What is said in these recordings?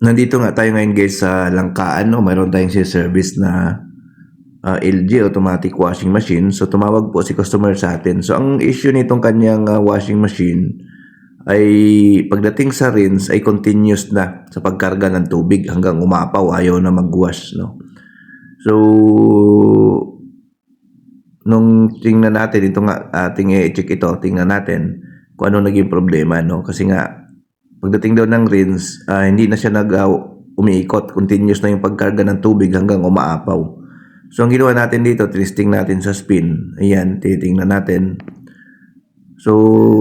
nandito nga tayo ngayon guys sa Langkaan, no? Mayroon tayong si service na ah, LG automatic washing machine. So tumawag po si customer sa atin. So ang issue nitong kanyang ah, washing machine ay pagdating sa rinse ay continuous na sa pagkarga ng tubig hanggang umapaw ayaw na magwash no. So nung tingnan natin ito nga ating i-check ito, tingnan natin kung ano naging problema no kasi nga pagdating daw ng rinse ah, hindi na siya nag ah, umiikot continuous na yung pagkarga ng tubig hanggang umaapaw. So ang ginawa natin dito, testing natin sa spin. Ayan, titingnan natin. So,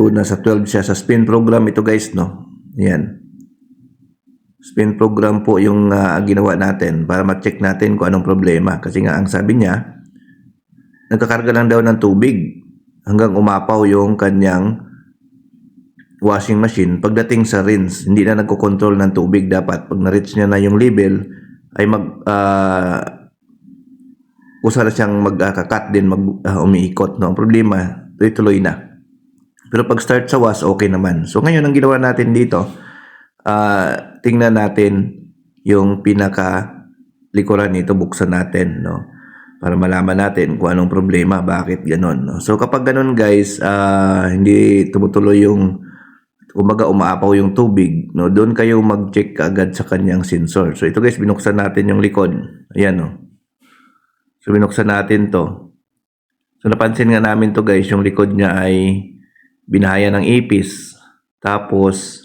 nasa 12 siya sa spin program ito guys, no? Ayan. Spin program po yung ah, ginawa natin para ma-check natin kung anong problema. Kasi nga, ang sabi niya, nagkakarga lang daw ng tubig hanggang umapaw yung kanyang washing machine. Pagdating sa rinse, hindi na nagko-control ng tubig. Dapat, pag na-reach niya na yung level, ay mag... ah, kusa na siyang magkakat din, mag ah, umiikot. No? Ang problema, tuloy-tuloy na. Pero pag start sa was, okay naman. So ngayon, ang ginawa natin dito, ah tingnan natin yung pinaka likuran nito, buksan natin, no? Para malaman natin kung anong problema, bakit ganon, no? So kapag ganon guys, ah hindi tumutuloy yung umaga umaapaw yung tubig, no? Doon kayo mag-check agad sa kanyang sensor. So ito guys, binuksan natin yung likod. Ayan, no? So binuksan natin to. So napansin nga namin to guys, yung likod niya ay binahaya ng ipis. Tapos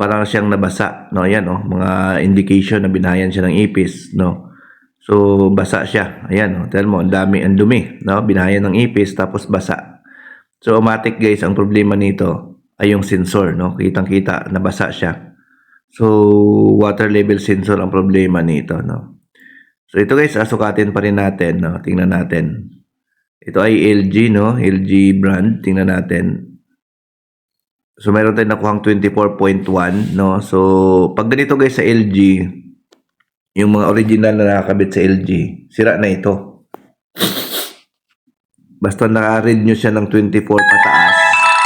parang siyang nabasa, no? Ayan, oh, mga indication na binahayan siya ng ipis, no? So basa siya. Ayan, oh, tignan mo, ang dami, ang dumi, no? Binahayan ng ipis tapos basa. So automatic guys, ang problema nito ay yung sensor, no? Kitang-kita nabasa siya. So water level sensor ang problema nito, no? So ito guys, asukatin pa rin natin, no? Tingnan natin. Ito ay LG, no? LG brand. Tingnan natin. So meron tayong nakuhang 24.1, no? So pag ganito guys sa LG, yung mga original na nakakabit sa LG, sira na ito. Basta naka-read nyo siya ng 24 pataas,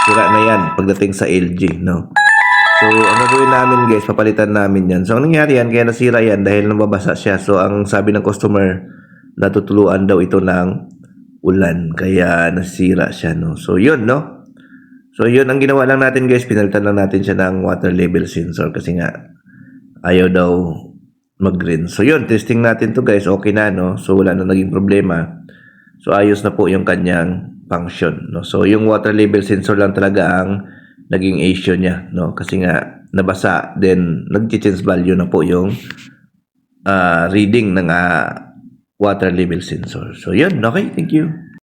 sira na yan pagdating sa LG, no? So, ang gagawin namin guys, papalitan namin yan. So, ang nangyari yan, kaya nasira yan dahil nababasa siya. So, ang sabi ng customer, natutuluan daw ito ng ulan. Kaya nasira siya, no? So, yun, no? So, yun ang ginawa lang natin guys. Pinalitan lang natin siya ng water level sensor kasi nga ayaw daw mag-green. So, yun. Testing natin to guys. Okay na, no? So, wala na naging problema. So, ayos na po yung kanyang function, no? So, yung water level sensor lang talaga ang naging issue niya, no? Kasi nga nabasa, then nag-change value na po yung ah, reading ng ah, water level sensor. So, yun. Okay. Thank you.